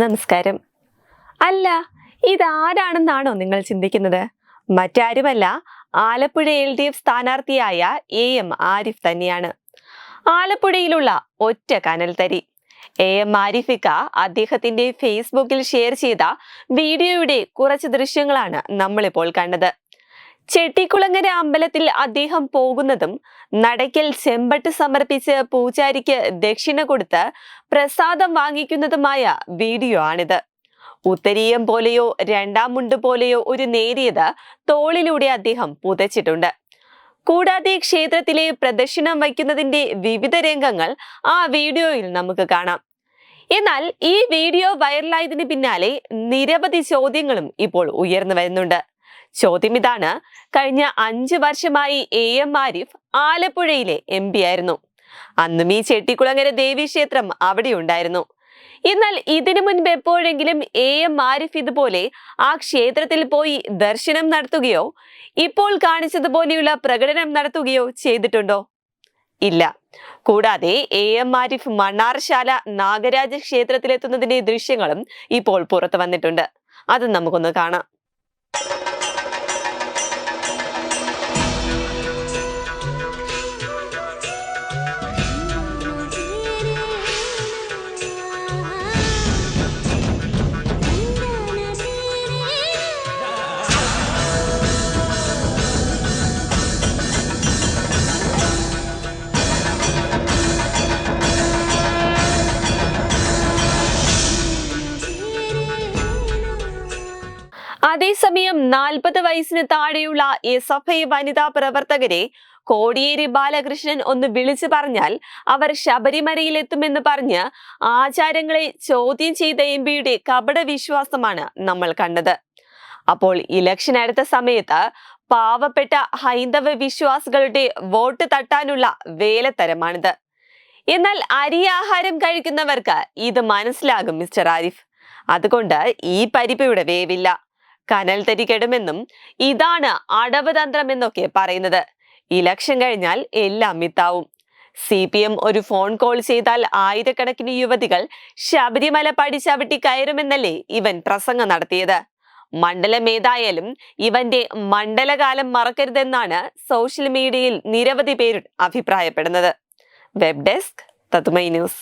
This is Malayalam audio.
നമസ്കാരം. അല്ല ഇതാരാണെന്നാണോ നിങ്ങൾ ചിന്തിക്കുന്നത്? മറ്റാരുമല്ല ആലപ്പുഴ എൽ ഡി എഫ് സ്ഥാനാർത്ഥിയായ എ എം ആരിഫ് തന്നെയാണ്. ആലപ്പുഴയിലുള്ള ഒറ്റ കനൽ തരി. എ എം ആരിഫിക്ക അദ്ദേഹത്തിന്റെ ഫേസ്ബുക്കിൽ ഷെയർ ചെയ്ത വീഡിയോയുടെ കുറച്ച് ദൃശ്യങ്ങളാണ് നമ്മളിപ്പോൾ കണ്ടത്. ചെട്ടിക്കുളങ്ങര അമ്പലത്തിൽ അദ്ദേഹം പോകുന്നതും നടയ്ക്കൽ ചെമ്പട്ട് സമർപ്പിച്ച് പൂജാരിക്ക് ദക്ഷിണ കൊടുത്ത് പ്രസാദം വാങ്ങിക്കുന്നതുമായ വീഡിയോ ആണിത്. ഉത്തരീയം പോലെയോ രണ്ടാം മുണ്ട് പോലെയോ ഒരു നേരിയത് തോളിലൂടെ അദ്ദേഹം പുതച്ചിട്ടുണ്ട്. കൂടാതെ ക്ഷേത്രത്തിലെ പ്രദക്ഷിണം വയ്ക്കുന്നതിന്റെ വിവിധ രംഗങ്ങൾ ആ വീഡിയോയിൽ നമുക്ക് കാണാം. എന്നാൽ ഈ വീഡിയോ വൈറലായതിന് പിന്നാലെ നിരവധി ചോദ്യങ്ങളും ഇപ്പോൾ ഉയർന്നു വരുന്നുണ്ട്. ചോദ്യം ഇതാണ്. കഴിഞ്ഞ അഞ്ച് വർഷമായി എ. എം. ആരിഫ് ആലപ്പുഴയിലെ എം. പി. ആയിരുന്നു. അന്നും ഈ ചെട്ടിക്കുളങ്ങര ദേവീക്ഷേത്രം അവിടെ ഉണ്ടായിരുന്നു. എന്നാൽ ഇതിനു മുൻപ് എപ്പോഴെങ്കിലും എ. എം. ആരിഫ് ഇതുപോലെ ആ ക്ഷേത്രത്തിൽ പോയി ദർശനം നടത്തുകയോ ഇപ്പോൾ കാണിച്ചതുപോലെയുള്ള പ്രകടനം നടത്തുകയോ ചെയ്തിട്ടുണ്ടോ? ഇല്ല. കൂടാതെ എ. എം. ആരിഫ് മണ്ണാർശാല നാഗരാജ ക്ഷേത്രത്തിലെത്തുന്നതിന്റെ ദൃശ്യങ്ങളും ഇപ്പോൾ പുറത്തു വന്നിട്ടുണ്ട്. അത് നമുക്കൊന്ന് കാണാം. അതേസമയം നാൽപ്പത് വയസ്സിന് താഴെയുള്ള എസ് വനിതാ പ്രവർത്തകരെ കോടിയേരി ബാലകൃഷ്ണൻ ഒന്ന് വിളിച്ചു പറഞ്ഞാൽ അവർ ശബരിമലയിലെത്തുമെന്ന് പറഞ്ഞ് ആചാരങ്ങളെ ചോദ്യം ചെയ്ത എം പിയുടെ കപട വിശ്വാസമാണ് നമ്മൾ കണ്ടത്. അപ്പോൾ ഇലക്ഷൻ അടുത്ത സമയത്ത് പാവപ്പെട്ട ഹൈന്ദവ വിശ്വാസികളുടെ വോട്ട് തട്ടാനുള്ള വേലത്തരമാണിത്. എന്നാൽ അരി ആഹാരം കഴിക്കുന്നവർക്ക് ഇത് മനസ്സിലാകും മിസ്റ്റർ ആരിഫ്. അതുകൊണ്ട് ഈ പരിപ്പയുടെ വേവില്ല. കനൽ തരികെടുമെന്നും ഇതാണ് അടവ് തന്ത്രമെന്നൊക്കെ പറയുന്നത്. ഇലക്ഷൻ കഴിഞ്ഞാൽ എല്ലാം മിത്താവും. സി പി എം ഒരു ഫോൺ കോൾ ചെയ്താൽ ആയിരക്കണക്കിന് യുവതികൾ ശബരിമല പടി ചവിട്ടി കയറുമെന്നല്ലേ ഇവൻ പ്രസംഗം നടത്തിയത്. മണ്ഡലം ഏതായാലും ഇവന്റെ മണ്ഡലകാലം മറക്കരുതെന്നാണ് സോഷ്യൽ മീഡിയയിൽ നിരവധി പേർ അഭിപ്രായപ്പെടുന്നത്. Web desk Tatwamayi news.